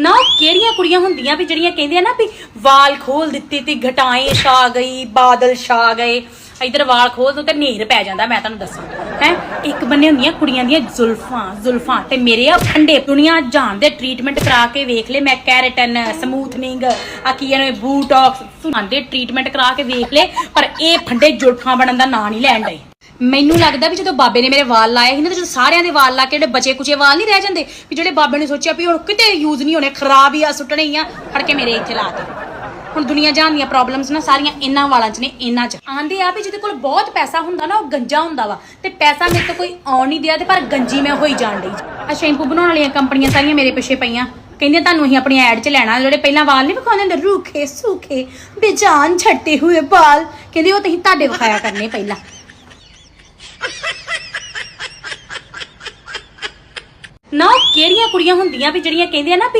ਨਾ ਉਹ ਕਿਹੜੀਆਂ ਕੁੜੀਆਂ ਹੁੰਦੀਆਂ ਵੀ ਜਿਹੜੀਆਂ ਕਹਿੰਦੀਆਂ ਨਾ ਵੀ ਵਾਲ ਖੋਲ ਦਿੱਤੀ ਤੇ ਘਟਾਏ ਛਾ ਗਈ, ਬਾਦਲ ਛਾ ਗਏ। ਇਧਰ ਵਾਲ ਖੋਲ ਦੋ ਤੇ ਨੇਰ ਪੈ ਜਾਂਦਾ, ਮੈਂ ਤੁਹਾਨੂੰ ਦੱਸਾਂ। ਹੈ, ਇੱਕ ਬੰਨੇ ਹੁੰਦੀਆਂ ਕੁੜੀਆਂ ਦੀਆਂ ਜ਼ੁਲਫਾਂ ਜ਼ੁਲਫਾਂ ਤੇ ਮੇਰੇ ਆ ਠੰਡੇ ਦੁਨੀਆ ਜਾਣ ਦੇ ਟ੍ਰੀਟਮੈਂਟ ਕਰਾ ਕੇ ਵੇਖ ਲੈ, ਮੈਂ ਕੈਰੇਟਨ ਸਮੂਥਨਿੰਗ ਆ ਕੀ ਇਹਨੂੰ ਬੂਟੌਕਸ ਆਂਦੇ ਟ੍ਰੀਟਮੈਂਟ ਕਰਾ ਕੇ ਵੇਖ ਲੈ, ਪਰ ਇਹ ਫੰਡੇ ਜ਼ੁਲਫਾਂ ਬਣਨ ਦਾ ਨਾਂ ਨਹੀਂ ਲੈਣ ਡਏ। ਮੈਨੂੰ ਲੱਗਦਾ ਵੀ ਜਦੋਂ ਬਾਬੇ ਨੇ ਮੇਰੇ ਵਾਲ ਲਾਏ ਸੀ ਨਾ, ਤੇ ਜਦੋਂ ਸਾਰਿਆਂ ਦੇ ਵਾਲ ਲਾ ਕੇ ਜਿਹੜੇ ਬਚੇ ਕੁਚੇ ਵਾਲ ਨਹੀਂ ਰਹਿ ਜਾਂਦੇ, ਵੀ ਜਿਹੜੇ ਬਾਬੇ ਨੇ ਸੋਚਿਆ ਵੀ ਹੁਣ ਕਿਤੇ ਯੂਜ਼ ਨਹੀਂ ਹੋਣੇ, ਖਰਾਬ ਹੀ ਆ, ਸੁੱਟਣੇ ਹੀ ਆ, ਫੜ ਕੇ ਮੇਰੇ ਇੱਥੇ ਲਾ ਦੇ ਹੁਣ ਦੁਨੀਆ ਜਾਣ ਦੀਆਂ ਪ੍ਰੋਬਲਮਸ ਨਾ ਸਾਰੀਆਂ ਇਹਨਾਂ ਵਾਲਾਂ 'ਚ ਨੇ, ਇਹਨਾਂ 'ਚ। ਆਂਦੇ ਆ ਵੀ ਜਿਹਦੇ ਕੋਲ ਬਹੁਤ ਪੈਸਾ ਹੁੰਦਾ ਨਾ, ਉਹ ਗੰਜਾ ਹੁੰਦਾ ਵਾ, ਤੇ ਪੈਸਾ ਮੇਰੇ ਤੋਂ ਕੋਈ ਆਉਣ ਨਹੀਂ ਦਿਆ, ਤੇ ਪਰ ਗੰਜੀ ਮੈਂ ਹੋਈ ਜਾਣ ਡਈ ਆ ਸ਼ੈਂਪੂ ਬਣਾਉਣ ਵਾਲੀਆਂ ਕੰਪਨੀਆਂ ਸਾਰੀਆਂ ਮੇਰੇ ਪਿੱਛੇ ਪਈਆਂ। ਕਹਿੰਦੇ ਤੁਹਾਨੂੰ ਅਸੀਂ ਆਪਣੀ ਐਡ 'ਚ ਲੈਣਾ, ਜਿਹੜੇ ਪਹਿਲਾਂ ਵਾਲ ਨਹੀਂ ਵਿਖਾਉਂਦੇ ਹੁੰਦੇ ਰੂਖੇ ਸੂਖੇ ਬੇਜਾਨ ਛੱਟੇ ਹੋਏ ਵਾਲ। ਕਹਿੰਦੇ ਉਹ ਤੁਸੀਂ ਤੁਹਾਡੇ ਵਿਖਾਇਆ ਕਰਨੇ ਪਹਿਲਾਂ। ਨਾ ਉਹ ਕਿਹੜੀਆਂ ਕੁੜੀਆਂ ਹੁੰਦੀਆਂ ਵੀ ਜਿਹੜੀਆਂ ਕਹਿੰਦੀਆਂ ਨਾ ਵੀ